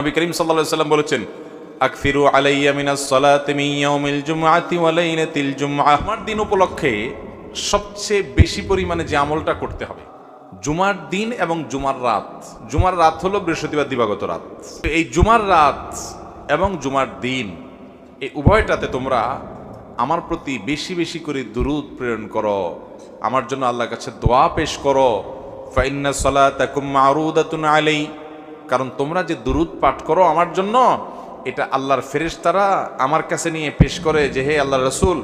নবী করিম আলাইহি সাল্লাম বলেছেন, আকফিরু আলাইয়া মিনাস সালাতি মিন ইয়াউমিল জুমআতি ওয়া লাইলাতিল জুমআহ। আমার দিন উপলক্ষে সবচেয়ে বেশি পরিমাণে যে আমলটা করতে হবে, জুমার দিন এবং জুমার রাত। জুমার রাত হলো বৃহস্পতিবার দিবাগত রাত। এই জুমার রাত এবং জুমার দিন, এই উভয়টাতে তোমরা আমার প্রতি বেশি বেশি করে দুরুদ প্রেরণ করো, আমার জন্য আল্লাহর কাছে দোয়া পেশ করো। ফাইন্না সালাতাকুম মারুদাতুন আলাই কারণ তোমরা যে দুরুদ পাঠ করো আমার জন্য, এটা আল্লাহর ফেরেশতারা আমার কাছে নিয়ে পেশ করে যে, হে আল্লাহ রসুল,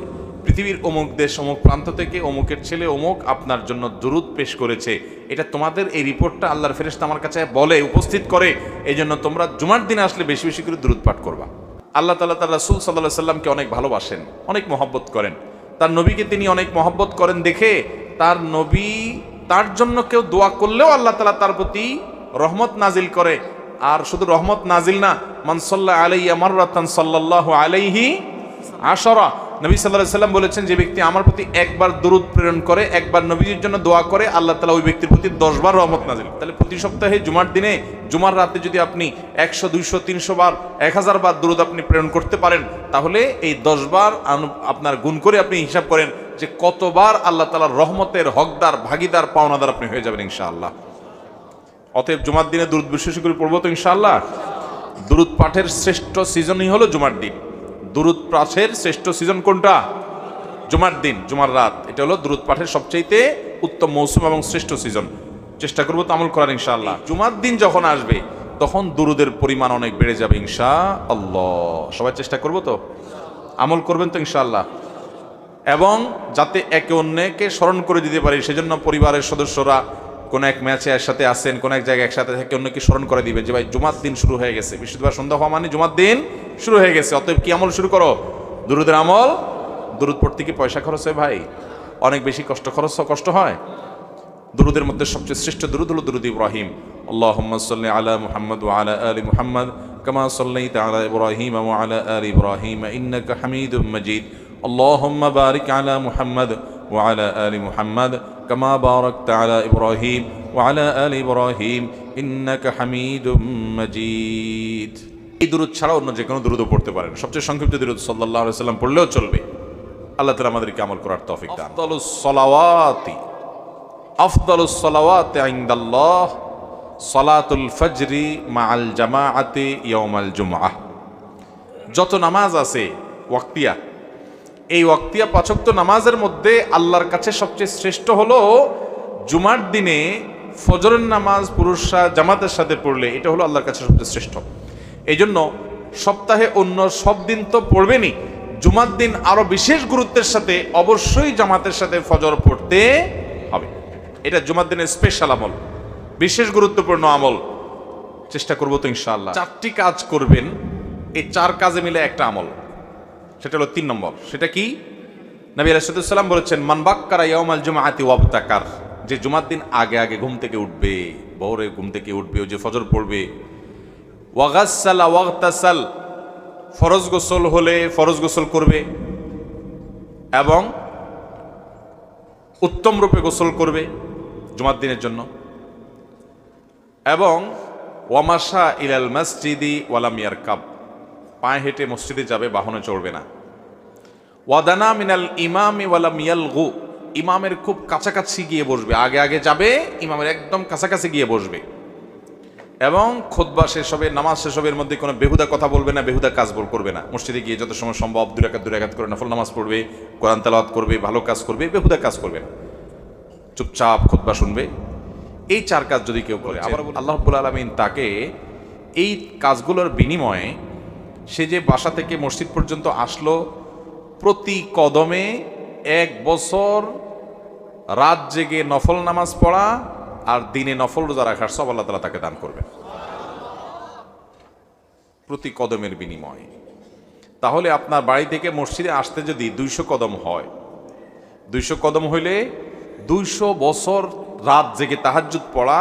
পৃথিবীর অমুক দেশ, অমুক প্রান্ত থেকে অমুকের ছেলে অমুক আপনার জন্য দুরুদ পেশ করেছে। এটা তোমাদের এই রিপোর্টটা আল্লাহর ফেরেশতা আমার কাছে বলে, উপস্থিত করে এই জন্য তোমরা জুমার দিনে আসলে বেশি বেশি করে দুরুদ পাঠ করবা। আল্লাহ তালা তার রাসুল সাল্লাহ সাল্লামকে অনেক ভালোবাসেন, অনেক মহব্বত করেন। তার নবীকে তিনি অনেক মহব্বত করেন দেখে, তার নবী তার জন্য কেউ দোয়া করলেও আল্লাহ তালা তার প্রতি রহমত নাজিল করে। আর শুধু রহমত নাজিল না মানসল্লাহ আলাইয়া মাররাতান সাল্লাল্লাহু আলাইহি আশরা। নবী সাল্লাল্লাহু সাল্লাম বলেছেন, যে ব্যক্তি আমার প্রতি একবার দরুদ প্রেরণ করে, একবার নবীজির জন্য দোয়া করে, আল্লাহ তালা ওই ব্যক্তির প্রতি দশবার রহমত নাজিল। তাহলে প্রতি সপ্তাহে জুমার দিনে, জুমার রাতে যদি আপনি একশো, দুইশো, তিনশো বার, এক হাজার বার দরুদ আপনি প্রেরণ করতে পারেন, তাহলে এই দশবার আপনার গুণ করে আপনি হিসাব করেন যে কতবার আল্লাহ তালার রহমতের হকদার, ভাগিদার, পাওনাদার আপনি হয়ে যাবেন ইনশাআল্লাহ। অতএব জুমার দিনে দুরুদ বিশ্বাসী করে পড়ব তো ইনশাল্লাহ দুরুদ পাঠের শ্রেষ্ঠ সিজনই হলো জুমার দিন। দুরুদ পাঠের শ্রেষ্ঠ সিজন কোনটা? জুমার দিন, জুমার রাত। এটা হলো দুরুদ পাঠের সবচাইতে উত্তম মৌসুম এবং শ্রেষ্ঠ সিজন। চেষ্টা করব তো আমল করার ইনশাআল্লাহ। জুমার দিন যখন আসবে, তখন দুরুদের পরিমাণ অনেক বেড়ে যাবে ইনশা আল্লাহ সবাই চেষ্টা করব তো? আমল করবেন তো ইনশাআল্লাহ। এবং যাতে একে অন্যকে স্মরণ করে দিতে পারি, সেজন্য পরিবারের সদস্যরা কোন এক ম্যাচে একসাথে আসেন, কোন এক জায়গায় একসাথে থেকে অন্যকে স্মরণ করে দিবে যে, ভাই, জুমার দিন শুরু হয়ে গেছে। বৃহস্পতিবার সন্ধ্যা হওয়া মানে জুমার দিন শুরু হয়ে গেছে। অতএব কি আমল শুরু করো? দুরুদের আমল, দুরুদ পড়তে কি পয়সা খরচ হয় ভাই? অনেক বেশি কষ্ট খরচ, কষ্ট হয়। দুরুদের মধ্যে সবচেয়ে শ্রেষ্ঠ দুরুদ হলো দুরুদ ইব্রাহিম। আল্লাহুম্মা সাল্লি আলা মুহাম্মদ ওয়া আলা আলি মুহাম্মদ, কামা সাল্লাইতা আলা ইব্রাহিম ওয়া আলা আলি ইব্রাহিম, ইন্নাকা হামিদুম মাজিদ। আল্লাহুম্মা বারিক আলা মুহাম্মদ ওয়া আলা আলি মুহাম্মদ বারাকতা আলা ইব্রাহিম ওয়া আলা আলি ইব্রাহিম ইন্নাকা হামিদুম মাজিদ এই দুরুদ ছাড়া অন্য যে কোনো দুরুদও পড়তে পারেন। সবচেয়ে সংক্ষিপ্ত সাল্লাল্লাহু আলাইহি সাল্লাম পড়লেও চলবে। আল্লাহ তাআলা আমাদেরকে আমল করার তৌফিক দান সালাওয়াতি। আফদালুস সালাওয়াতি ইনদাল্লাহ। সালাতুল ফজরি মাআল জামাআতি ইয়াউমাল জুমআহ। যত নামাজ আছে, ওয়াক্তিয়া এই ওয়াক্তিয়া পাচক্ত নামাজের মধ্যে আল্লাহর কাছে সবচেয়ে শ্রেষ্ঠ হলো জুমার দিনে ফজরের নামাজ পুরুষরা জামাতের সাথে পড়লে, এটা হলো আল্লাহর কাছে সবচেয়ে শ্রেষ্ঠ। এই জন্য সপ্তাহে অন্য সব দিন তো পড়বেনই। জুমার দিন আরও বিশেষ গুরুত্বের সাথে অবশ্যই জামাতের সাথে ফজর পড়তে হবে। এটা জুমার দিনের স্পেশাল আমল, বিশেষ গুরুত্বপূর্ণ আমল। চেষ্টা করব তো ইনশাআল্লাহ। চারটি কাজ করবেন, এই চার কাজে মিলে একটা আমল। সেটা হলো তিন নম্বর। সেটা কি? নবী আলাইসাল্লাম বলেছেন মানবাক্কারা ইয়ামাল জুমাআতি ওয়াবতাকার যে জুমার দিন আগে আগে ঘুম থেকে উঠবে, ভোরে ঘুম থেকে উঠবে ও যে ফজর পড়বে। ওয়াগাসালা ওয়াগতাসাল ফরজ গোসল হলে ফরজ গোসল করবে এবং উত্তম রূপে গোসল করবে জুমার দিনের জন্য। এবং ওয়ামাশা ইলাল মসজিদি ওয়ালামিয়ার কাব পায়ে হেঁটে মসজিদে যাবে বাহনে চড়বে না। ওয়াদানা মিনাল ইমাম ওয়ালা মিয়াল গু ইমামের খুব কাছাকাছি গিয়ে বসবে। আগে আগে যাবে ইমামের একদম কাছাকাছি গিয়ে বসবে। এবং খোদবা শেষ হবে নামাজ শেষ হবে এর মধ্যে কোনো বেহুদা কথা বলবে না বেহুদা কাজ বল করবে না। মসজিদে গিয়ে যত সময় সম্ভব দু রাকাত দু রাকাত করে নফল নামাজ পড়বে কোরআন তেলাওয়াত করবে ভালো কাজ করবে বেহুদা কাজ করবে না। চুপচাপ খোদবা শুনবে। এই চার কাজ যদি কেউ করে আবার আল্লাহ রাব্বুল আলমিন তাকে এই কাজগুলোর বিনিময়ে সে যে বাসা থেকে মসজিদ পর্যন্ত আসলো, প্রতি কদমে এক বছর রাত জেগে নফল নামাজ পড়া আর দিনে নফল রোজা রাখার সব আল্লাহ তালা তাকে দান করবে। প্রতি কদমের বিনিময়ে। তাহলে আপনার বাড়ি থেকে মসজিদে আসতে যদি দুইশো কদম হয়, দুইশো কদম হইলে দুইশো বছর রাত জেগে তাহাজ্জুদ পড়া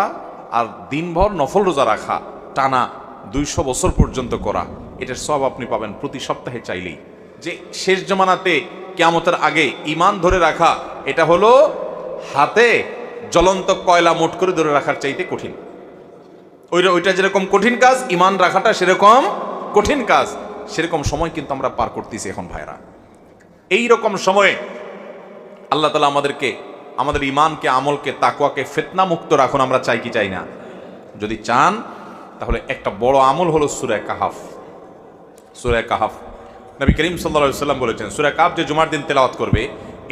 আর দিনভর নফল রোজা রাখা টানা দুইশো বছর পর্যন্ত করা। এটার সব আপনি পাবেন প্রতি সপ্তাহে চাইলেই। যে শেষ জমানাতে কেয়ামতের আগে ইমান ধরে রাখা, এটা হলো হাতে জ্বলন্ত কয়লা মোট করে ধরে রাখার চাইতে কঠিন। ওইটা ওইটা যেরকম কঠিন কাজ ইমান রাখাটা সেরকম কঠিন কাজ। সেরকম সময় কিন্তু আমরা পার করতেছি এখন ভাইরা। এই রকম সময়ে আল্লাহ তালা আমাদেরকে, আমাদের ইমানকে আমলকে তাকুয়াকে ফেতনা মুক্ত রাখুন, আমরা চাই কি চাই না। যদি চান, তাহলে একটা বড় আমল হলো সুরে কাহাফ। সুরায় কাহাফ। নবী করিম সাল্লা সাল্লাম বলেছেন সুরায় কাহাফ যে জুমার দিন তেলাওয়াত করবে,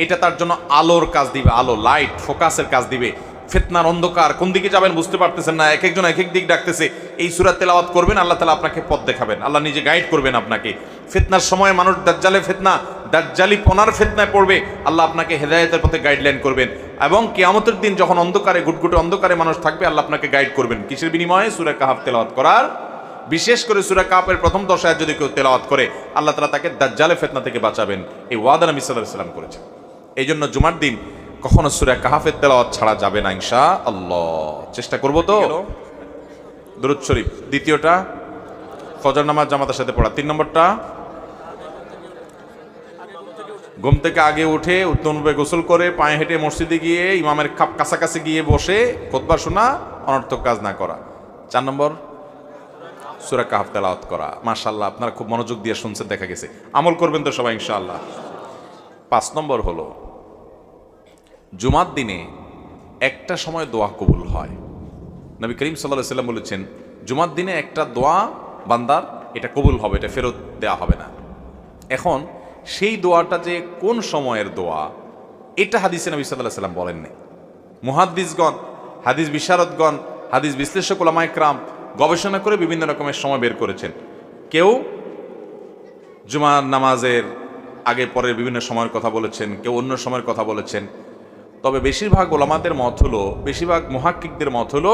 এটা তার জন্য আলোর কাজ দিবে, আলো লাইট ফোকাসের কাজ দিবে। ফেতনার অন্ধকার, কোন দিকে যাবেন বুঝতে পারতেছেন না এক একজন এক এক দিক ডাকতেছে, এই সুরাত তেলাওয়াত করবেন, আল্লাহ তালা আপনাকে পথ দেখাবেন, আল্লাহ নিজে গাইড করবেন আপনাকে। ফেতনার সময় মানুষ দাজ্জালে ফেতনা দাজ্জালি পনার ফেতনায় পড়বে, আল্লাহ আপনাকে হেদায়তের পথে গাইডলাইন করবেন। এবং কেয়ামতের দিন যখন অন্ধকারে গুটগুটে অন্ধকারে মানুষ থাকবে, আল্লাহ আপনাকে গাইড করবেন। কিসের বিনিময়ে সুরা কাহাফ তেলাওয়াত করার বিশেষ করে সুরা কাপের প্রথম দশায় যদি কেউ তেলাওয়াত করে আল্লাহ তালা তাকে দাজ্জালে ফেতনা থেকে বাঁচাবেন। এই ওয়াদা নবী সাল্লাহ সাল্লাম করেছেন। এই জন্য জুমার দিন কখনো সুরা কাহাফের তেলাওয়াত ছাড়া যাবে না ইনশা আল্লাহ চেষ্টা করব তো? দুরুদ শরীফ। দ্বিতীয়টা ফজর নামাজ জামাতের সাথে পড়া। তিন নম্বরটা ঘুম থেকে আগে উঠে উত্তমরূপে গোসল করে পায়ে হেঁটে মসজিদে গিয়ে ইমামের খাপ কাছাকাছি গিয়ে বসে খোদবা শোনা অনর্থক কাজ না করা। চার নম্বর সুরা কাহাফ তেলাওয়াত করা। মাশাল্লাহ আপনারা খুব মনোযোগ দিয়ে শুনছেন, দেখা গেছে। আমল করবেন তো সবাই, ইনশাআল্লাহ। পাঁচ নম্বর হলো, জুমার দিনে একটা সময় দোয়া কবুল হয়। নবী করিম সাল্লাহ সাল্লাম বলেছেন, জুমার দিনে একটা দোয়া বান্দার, এটা কবুল হবে, এটা ফেরত দেওয়া হবে না। এখন, সেই দোয়াটা যে কোন সময়ের দোয়া, এটা হাদিসে নবী সাল্লাহ সাল্লাম বলেননি। মুহাদ্দিসগণ, হাদিস বিশারদগণ, হাদিস বিশ্লেষক ওলামা একরাম গবেষণা করে বিভিন্ন রকমের সময় বের করেছেন। কেউ জুমার নামাজের আগে পরের বিভিন্ন সময়ের কথা বলেছেন, কেউ অন্য সময়ের কথা বলেছেন। তবে বেশিরভাগ ওলামাদের মত হলো, বেশিরভাগ মহাক্কিকদের মত হলো,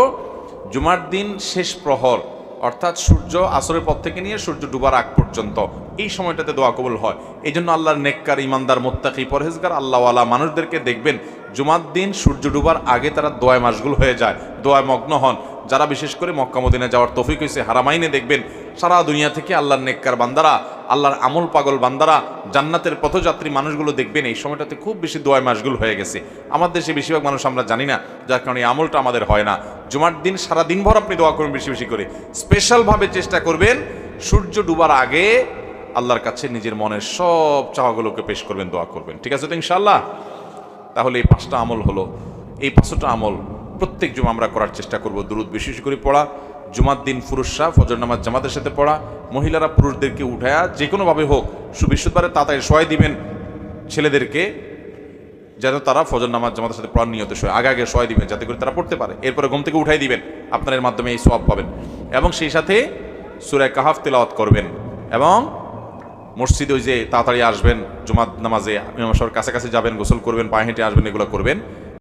জুমার দিন শেষ প্রহর, অর্থাৎ সূর্য আসরের পর থেকে নিয়ে সূর্য ডুবার আগ পর্যন্ত, এই সময়টাতে দোয়া কবুল হয়। এই জন্য আল্লাহর নেককার ইমানদার মোত্তাকি, পরহেজগার, আল্লাহওয়ালা মানুষদেরকে দেখবেন, জুমার দিন সূর্য ডুবার আগে তারা দোয়ায় মাসগুল হয়ে যায় দোয়ায় মগ্ন হন। যারা বিশেষ করে মক্কা মদিনা যাওয়ার তফিক হয়েছে, হারামাইনে দেখবেন সারা দুনিয়া থেকে আল্লাহর নেককার বান্দারা, আল্লাহর আমল পাগল বান্দারা, জান্নাতের পথযাত্রী মানুষগুলো দেখবেন এই সময়টাতে খুব বেশি দোয়ায় মাসগুল হয়ে গেছে। আমার দেশে বেশিরভাগ মানুষ আমরা জানি না, যার কারণে আমলটা আমাদের হয় না। জুমার দিন সারা দিনভর আপনি দোয়া করবেন বেশি বেশি করে। স্পেশালভাবে চেষ্টা করবেন, সূর্য ডুবার আগে আল্লাহর কাছে নিজের মনের সব চাওয়াগুলোকে পেশ করবেন, দোয়া করবেন। ঠিক আছে তো ইনশাল্লাহ তাহলে এই পাঁচটা আমল হলো। এই পাঁচটা আমল প্রত্যেক জুমা আমরা করার চেষ্টা করব। দুরুদ বিশেষ করে পড়া, জুমার দিন পুরুষরা ফজর নামাজ জামাতের সাথে পড়া, মহিলারা পুরুষদেরকে উঠায়া যে কোনোভাবে হোক সুবিশুদ্ধবারে তাড়াতাড়ি সহায় দিবেন ছেলেদেরকে, যেন তারা ফজর নামাজ জামাতের সাথে পড়ার নিয়ত শোয় আগে আগে সহায় দিবেন, যাতে করে তারা পড়তে পারে। এরপরে ঘুম থেকে উঠাই দিবেন, আপনার মাধ্যমে এই সব পাবেন। এবং সেই সাথে সুরায় কাহাফ তেলাওয়াত করবেন এবং মসজিদে ওই যে তাড়াতাড়ি আসবেন জুমাত নামাজে কাছাকাছি যাবেন, গোসল করবেন, পায়ে হেঁটে আসবেন, এগুলো করবেন।